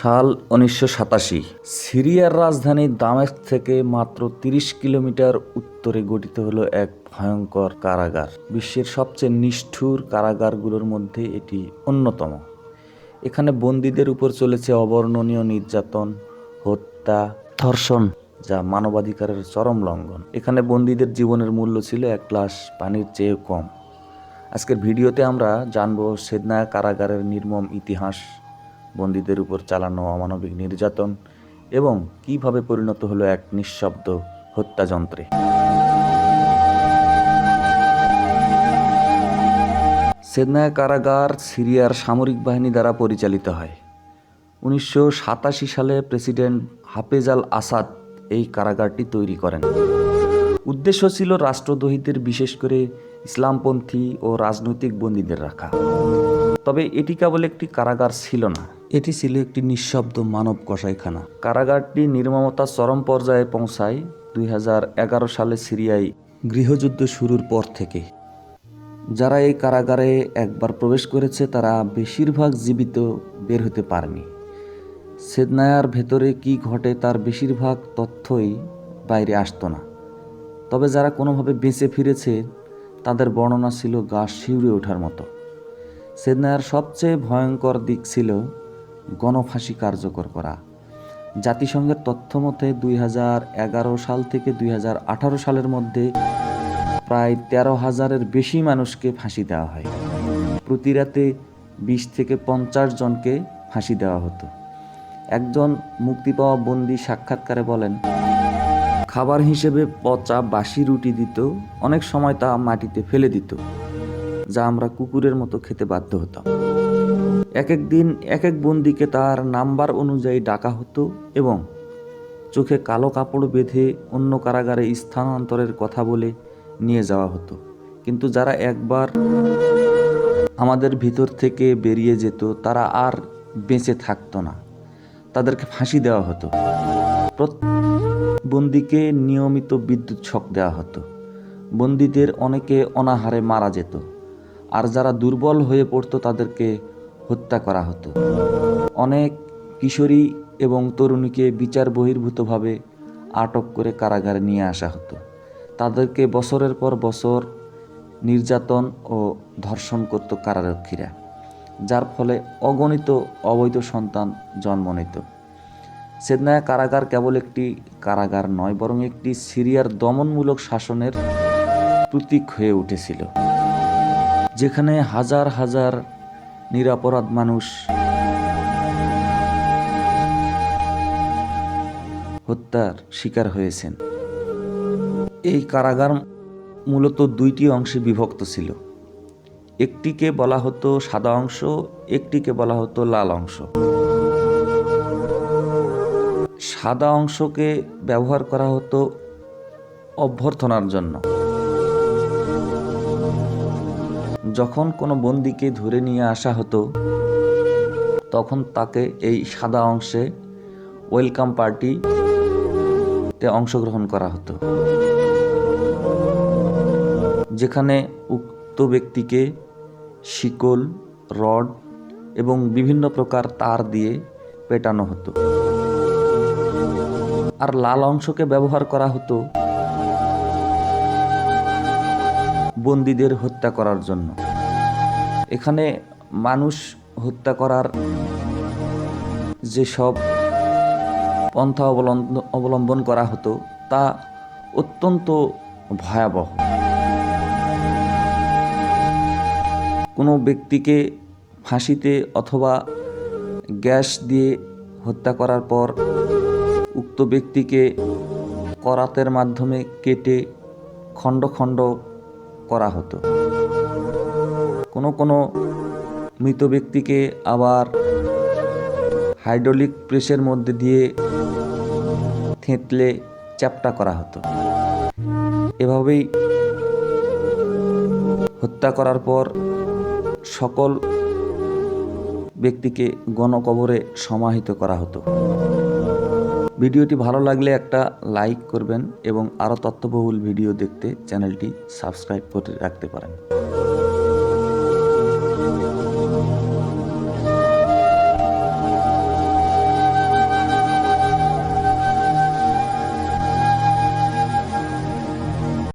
সাল উনিশশো সাতাশি, সিরিয়ার রাজধানী দামেস্ক থেকে মাত্র তিরিশ কিলোমিটার উত্তরে গঠিত হলো এক ভয়ঙ্কর কারাগার। বিশ্বের সবচেয়ে নিষ্ঠুর কারাগারগুলোর মধ্যে এটি অন্যতম। এখানে বন্দীদের উপর চলেছে অবর্ণনীয় নির্যাতন, হত্যা, ধর্ষণ, যা মানবাধিকারের চরম লঙ্ঘন। এখানে বন্দীদের জীবনের মূল্য ছিল এক গ্লাস পানির চেয়ে কম। আজকের ভিডিওতে আমরা জানব সেদনা কারাগারের নির্মম ইতিহাস। বন্দীদের উপর চালানো অমানবিক নির্যাতন এবং কীভাবে পরিণত হলো এক নিঃশব্দ হত্যাযন্ত্রে। সেদনা কারাগার সিরিয়ার সামরিক বাহিনী দ্বারা পরিচালিত হয়। উনিশশো সাতাশি সালে প্রেসিডেন্ট হাফেজ আল আসাদ এই কারাগারটি তৈরি করেন। উদ্দেশ্য ছিল রাষ্ট্রদ্রোহীদের বিশেষ করে ইসলামপন্থী ও রাজনৈতিক বন্দীদের রাখা। তবে এটি কেবল একটি কারাগার ছিল না এটি ছিল একটি নিঃশব্দ মানব কসাইখানা। কারাগারটি নির্মমতা চরম পর্যায়ে পৌঁছায় দুই হাজার এগারো সালে সিরিয়ায় গৃহযুদ্ধ শুরুর পর থেকে। যারা এই কারাগারে একবার প্রবেশ করেছে, তারা বেশিরভাগ জীবিত বের হতে পারেনি। সেদনায়ার ভেতরে কি ঘটে তার বেশিরভাগ তথ্যই বাইরে আসতো না। তবে যারা কোনোভাবে বেঁচে ফিরেছে, তাদের বর্ণনা ছিল গা শিউরে ওঠার মতো। সেদনায়ার সবচেয়ে ভয়ঙ্কর দিক ছিল গণফাঁসি কার্যকর করা। জাতিসংঘের তথ্য মতে দুই সাল থেকে দুই হাজার আঠারো সালের মধ্যে প্রায় তেরো হাজারের বেশি মানুষকে ফাঁসি দেওয়া হয়। প্রতি রাতে বিশ থেকে পঞ্চাশ জনকে ফাঁসি দেওয়া হতো। একজন মুক্তি পাওয়া বন্দি সাক্ষাৎকারে বলেন, খাবার হিসেবে পচা বাসি রুটি দিত অনেক সময় তা মাটিতে ফেলে দিত, যা আমরা কুকুরের মতো খেতে বাধ্য হতাম। এক এক দিন এক এক বন্দিকে তার নাম্বার অনুযায়ী ডাকা হতো এবং চোখে কালো কাপড় বেঁধে অন্য কারাগারে স্থানান্তরের কথা বলে নিয়ে যাওয়া হতো। কিন্তু যারা একবার আমাদের ভিতর থেকে বেরিয়ে যেত, তারা আর বেঁচে থাকতো না। তাদেরকে ফাঁসি দেওয়া হতো। বন্দিকে নিয়মিত বিদ্যুৎ ছক দেওয়া হতো। বন্দীদের অনেকে অনাহারে মারা যেত। আর যারা দুর্বল হয়ে পড়তো, তাদেরকে হত্যা করা হতো। অনেক কিশোরী এবং তরুণীকে বিচার বহির্ভূতভাবে আটক করে কারাগারে নিয়ে আসা হতো। তাদেরকে বছরের পর বছর নির্যাতন ও ধর্ষণ করত কারারক্ষীরা, যার ফলে অগণিত অবৈধ সন্তান জন্ম নিত। সেদনায়া কারাগার কেবল একটি কারাগার নয়, বরং একটি সিরিয়ার দমনমূলক শাসনের প্রতীক হয়ে উঠেছিল, যেখানে হাজার হাজার নিরাপরাধ মানুষ। হত্যার শিকার হয়েছেন। এই কারাগার মূলত দুইটি অংশে বিভক্ত ছিল। একটিকে বলা হতো সাদা অংশ, একটিকে বলা হতো লাল অংশ। সাদা অংশকে ব্যবহার করা হতো অভ্যর্থনার জন্য। যখন কোনো বন্দিকে ধরে নিয়ে আসা হতো, তখন তাকে এই সাদা অংশে ওয়েলকাম পার্টিতে অংশগ্রহণ করা হতো। যেখানে উক্ত ব্যক্তিকে শিকল, রড এবং বিভিন্ন প্রকার তার দিয়ে পেটানো হতো। আর লাল অংশকে ব্যবহার করা হতো বন্দীদের হত্যা করার জন্য। এখানে মানুষ হত্যা করার যেসব পন্থা অবলম্বন করা হতো, তা অত্যন্ত ভয়াবহ। কোনো ব্যক্তিকে ফাঁসিতে অথবা গ্যাস দিয়ে হত্যা করার পর উক্ত ব্যক্তিকে করাতের মাধ্যমে কেটে খণ্ড খণ্ড করা হতো। কোনো কোনো মৃত ব্যক্তিকে আবার হাইড্রোলিক প্রেসের মধ্যে দিয়ে থেঁতলে চ্যাপটা করা হতো। এভাবেই হত্যা করার পর সকল ব্যক্তিকে গণকবরে সমাহিত করা হতো। ভিডিওটি ভালো লাগলে একটা লাইক করবেন এবং আরও তথ্যবহুল ভিডিও দেখতে চ্যানেলটি সাবস্ক্রাইব করে রাখতে পারেন।